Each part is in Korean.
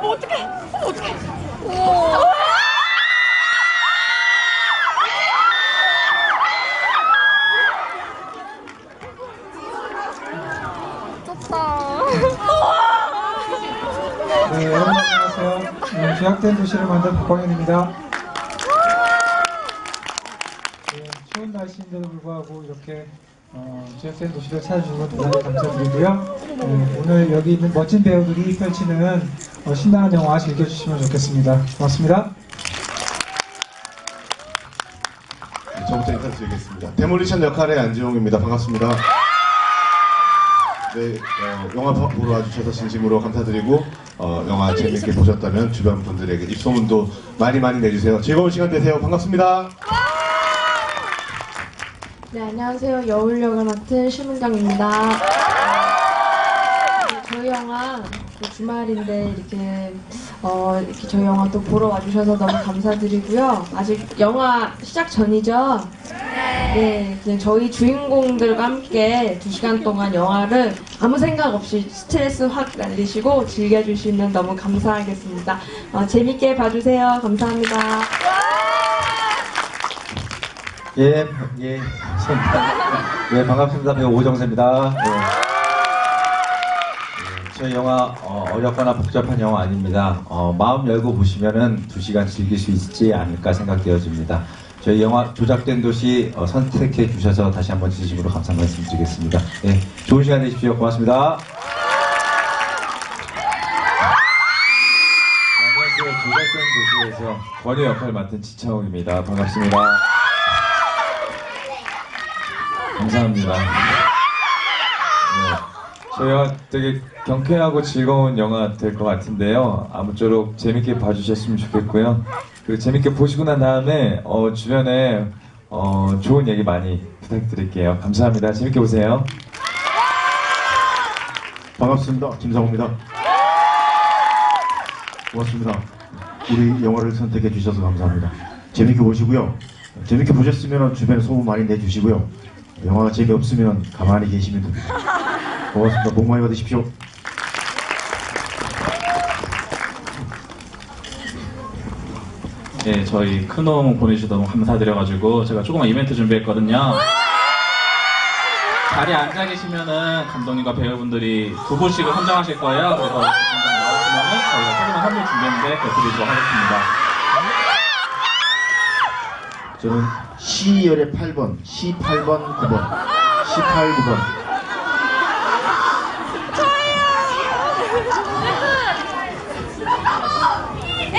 어머 어떡해 어머 어떡해 네, 여러분 안녕하세요. 네, 죄악된 도시를 만든 박광현입니다. 네, 추운 날씨인데도 불구하고 이렇게 어, 죄악된 도시를 찾아주셔서 대단히 감사드리고요. 네, 오늘 여기 있는 멋진 배우들이 펼치는 어, 신나는 영화 즐겨주시면 좋겠습니다. 고맙습니다. 네, 저부터 인사드리겠습니다. 데몰리션 역할의 안지용입니다. 반갑습니다. 네, 어, 영화 보- 보러 와주셔서 진심으로 감사드리고 어, 영화 재밌게 보셨다면 주변 분들에게 입소문도 많이 많이 내주세요. 즐거운 시간 되세요. 반갑습니다. 네, 안녕하세요. 여울역을 맡은 심은경입니다. 네, 저희 영화 그 주말인데 이렇게 어, 이렇게 저희 영화 또 보러 와주셔서 너무 감사드리고요. 아직 영화 시작 전이죠? 네, 그냥 저희 주인공들과 함께 두 시간 동안 영화를 아무 생각 없이 스트레스 확 날리시고 즐겨주시면 너무 감사하겠습니다. 어, 재밌게 봐주세요. 감사합니다. 예, 예. 예, 반갑습니다. 배우 오정세입니다. 예. 예, 저희 영화 어, 어렵거나 복잡한 영화 아닙니다. 어, 마음 열고 보시면은 두 시간 즐길 수 있지 않을까 생각되어집니다. 저희 영화 조작된 도시 어, 선택해 주셔서 다시 한번 진심으로 감사 말씀드리겠습니다. 예, 좋은 시간 되십시오. 고맙습니다. 안녕하세요. 조작된 도시에서 권유 역할을 맡은 지창욱입니다. 반갑습니다. 감사합니다. 네. 저희 영화 되게 경쾌하고 즐거운 영화 될 것 같은데요. 아무쪼록 재밌게 봐주셨으면 좋겠고요. 그 재밌게 보시고 난 다음에 어, 주변에 어, 좋은 얘기 많이 부탁드릴게요. 감사합니다. 재밌게 보세요. 반갑습니다. 김상우입니다. 고맙습니다. 우리 영화를 선택해 주셔서 감사합니다. 재밌게 보시고요. 재밌게 보셨으면 주변에 소문 많이 내주시고요. 영화가 재미없으면 가만히 계시면 됩니다. 고맙습니다. 복 많이 받으십시오. 네, 저희 큰놈 보내주셔서 너무 감사드려가지고 제가 조그만 이벤트 준비했거든요. 자리에 앉아 계시면은 감독님과 배우분들이 두 분씩을 선정하실 거예요. 그래서 나오시면은 저희가 소중한 선물 준비했는데 드리도록 하겠습니다. 저는 C열의 8번, C8번, 9번, C8, 9번. 네,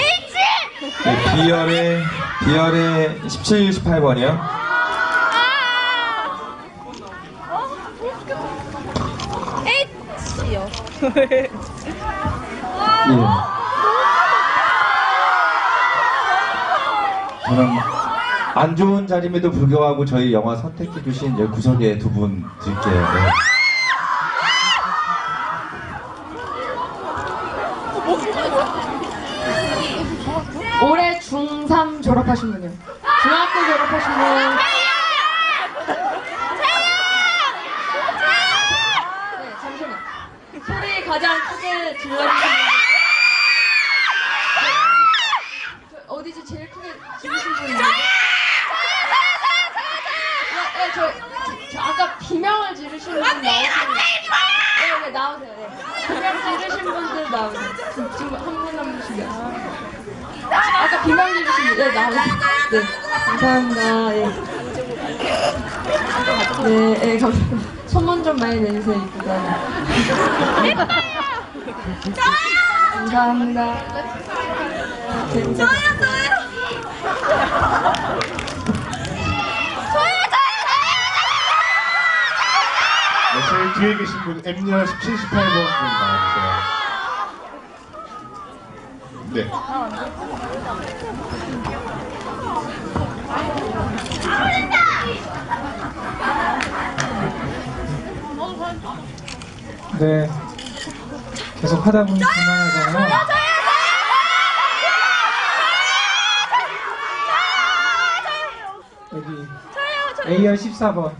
B열의 B열의 17, 18번이요. H요 예. 저는 안 좋은 자리임에도 불구하고 저희 영화 선택해 주신 여기 구석에 두 분 드릴게요. 네. 올해 중3 졸업하신 분이요. 중학교 졸업하신 분. 네, 잠시만. 소리 가장 크게. 저 어디지 제일 크게 지르신 분이 누구지? 네, 네, 저, 저, 저 아까 비명을 지르신 분 나오세요. 네, 네, 나오세요. 네. 비명 지르신 분들 나오세요. 지금, 지금 한분 한 분씩이요. 네, 나오세요. 네, 감사합니다. 네. 네, 네, 감사합니다. 소문 좀 많이 내주세요, 이쁘다. 감사합니다. 재밌게 네, 제일 뒤에 계신 분, M열 17, 18번 분 나와주세요. 네. 네. 계속 하다 보니 그만하잖아요. 여기 A열 14번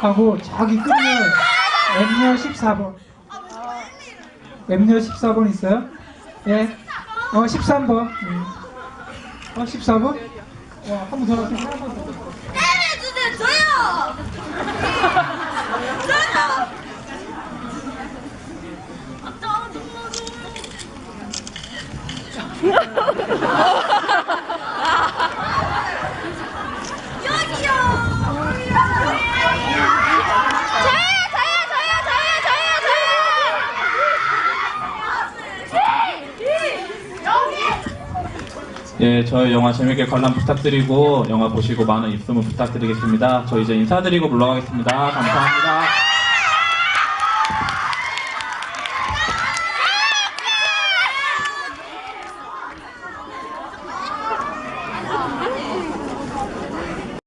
하고 저기 끝면 M열 14번 M열 14번 있어요? 예. 어, 13번. 음. 어, 14번? 어, 한번 더. 한번 더. 해주세요 저요 저요 여기요 저요 저요 저요 저요 저요 저요 예, 저희 영화 재밌게 관람 부탁드리고 영화 보시고 많은 입소문 부탁드리겠습니다. 저 이제 인사드리고 물러가겠습니다. 감사합니다.